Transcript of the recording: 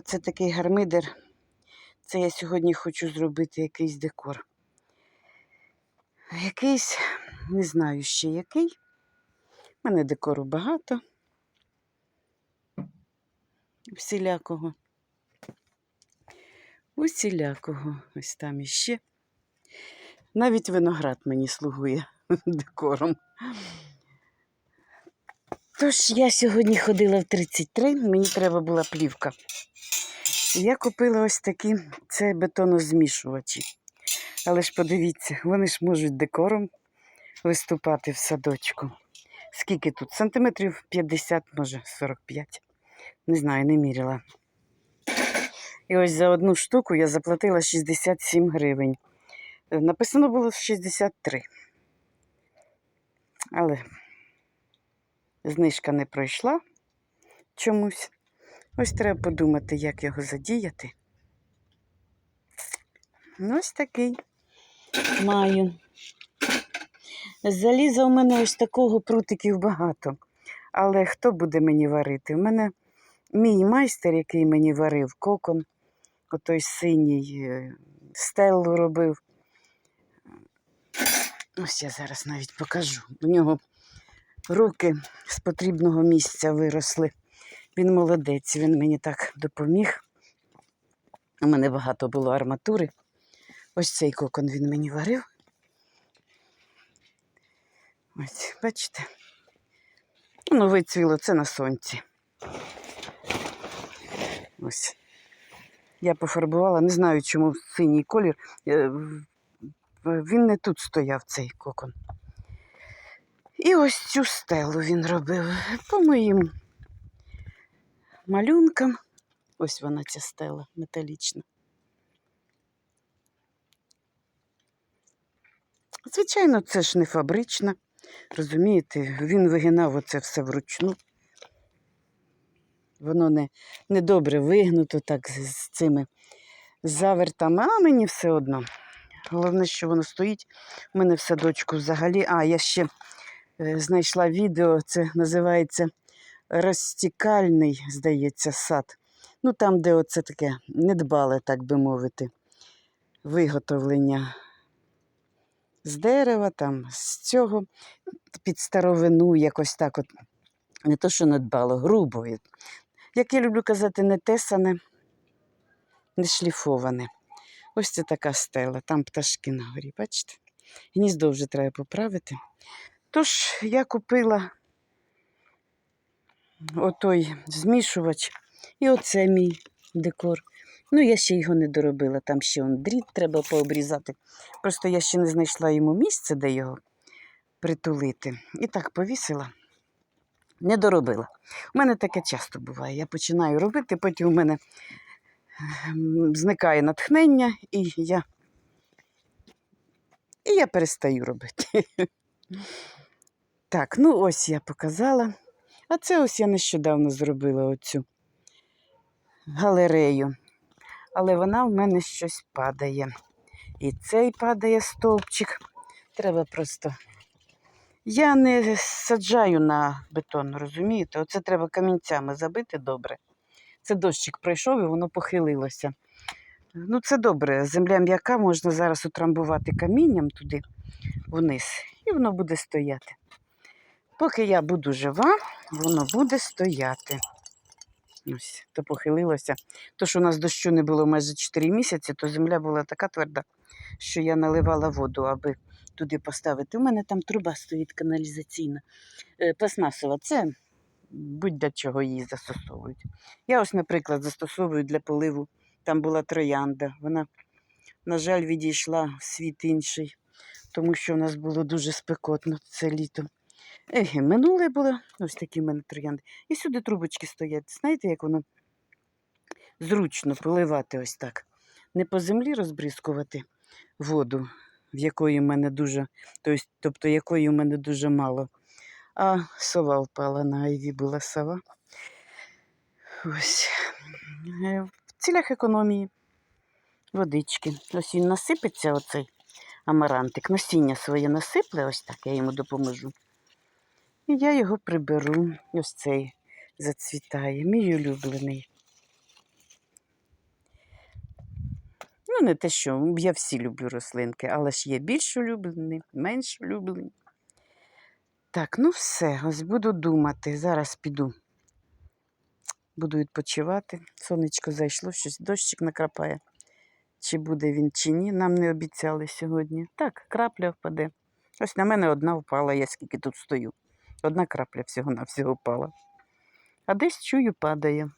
Оце такий гармидер. Це я сьогодні хочу зробити якийсь декор. Якийсь, не знаю ще який. У мене декору багато. Всілякого. Усілякого. Ось там іще. Навіть виноград мені слугує декором. Тож я сьогодні ходила в 33, мені треба була плівка. Я купила ось такі це бетонозмішувачі. Але ж подивіться, вони ж можуть декором виступати в садочку. Скільки тут? Сантиметрів 50, може 45. Не знаю, не міряла. І ось за одну штуку я заплатила 67 гривень. Е, Написано було 63. Але знижка не пройшла чомусь. Ось треба подумати, як його задіяти. Ось такий маю. Заліза у мене ось такого прутиків багато. Але хто буде мені варити? У мене мій майстер, який мені варив, кокон, отой синій, е, стеллу робив. Ось я зараз навіть покажу. У нього руки з потрібного місця виросли. Він молодець, він мені так допоміг. У мене багато було арматури. Ось цей кокон він мені варив. Ось, бачите? Ну, вицвіло це на сонці. Ось. Я пофарбувала, не знаю, чому синій колір. Е, Він не тут стояв, цей кокон. І ось цю стелу він робив по моїм малюнкам. Ось вона ця стела металічна. Звичайно, це ж не фабрична. Розумієте, він вигинав оце все вручну. Воно не, не добре вигнуто так з, з цими завертами, а мені все одно. Головне, що воно стоїть. У мене в садочку взагалі. А, я ще е, знайшла відео, це називається розтікальний, здається, сад. Ну, там, де оце таке недбале, так би мовити, виготовлення з дерева, там, з цього, під старовину, якось так от. Не то, що недбало, грубо. Як я люблю казати, не тесане, не шліфоване. Ось це така стела, там пташки на горі, бачите? Гніздо вже треба поправити. Тож я купила отой змішувач, і оце мій декор. Ну, я ще його не доробила, там ще он дріт треба пообрізати. Просто я ще не знайшла йому місце, де його притулити. І так повісила. Не доробила. У мене таке часто буває. Я починаю робити, потім у мене ем, зникає натхнення, і я, і я перестаю робити. Так, ну ось я показала. А це ось я нещодавно зробила оцю галерею. Але вона в мене щось падає. І цей падає стовпчик. Треба просто. Я не саджаю на бетон, розумієте? Оце треба камінцями забити добре. Це дощик пройшов і воно похилилося. Ну, це добре. Земля м'яка, можна зараз утрамбувати камінням туди вниз, і воно буде стояти. Поки я буду жива, воно буде стояти. Ось, то похилилося. То, що у нас дощу не було майже 4 місяці, то земля була така тверда, що я наливала воду, аби туди поставити. У мене там труба стоїть каналізаційна, е, пластмасова. Це будь-для чого її застосовують. Я ось, наприклад, застосовую для поливу. Там була троянда. Вона, на жаль, відійшла в світ інший, тому що у нас було дуже спекотно це літо. Еге, минуле було, ось такі в мене троянди. І сюди трубочки стоять. Знаєте, як воно зручно поливати ось так. Не по землі розбризкувати воду, в якої в мене дуже, тобто, тобто якої в мене дуже мало. А сова впала на айві була сова. Ось. Е, В цілях економії водички. Ось він насипеться, оцей амарантик. Насіння своє насипле, ось так, я йому допоможу. І я його приберу. Ось цей зацвітає, мій улюблений. Ну, не те, що я всі люблю рослинки, але ж є більш улюблені, менш улюблені. Так, ну все, ось буду думати. Зараз піду. Буду відпочивати. Сонечко зайшло, щось дощик накрапає. Чи буде він, чи ні, нам не обіцяли сьогодні. Так, крапля впаде. Ось на мене одна впала, я скільки тут стою. Одна крапля всього на всього впала. А десь чую, падає.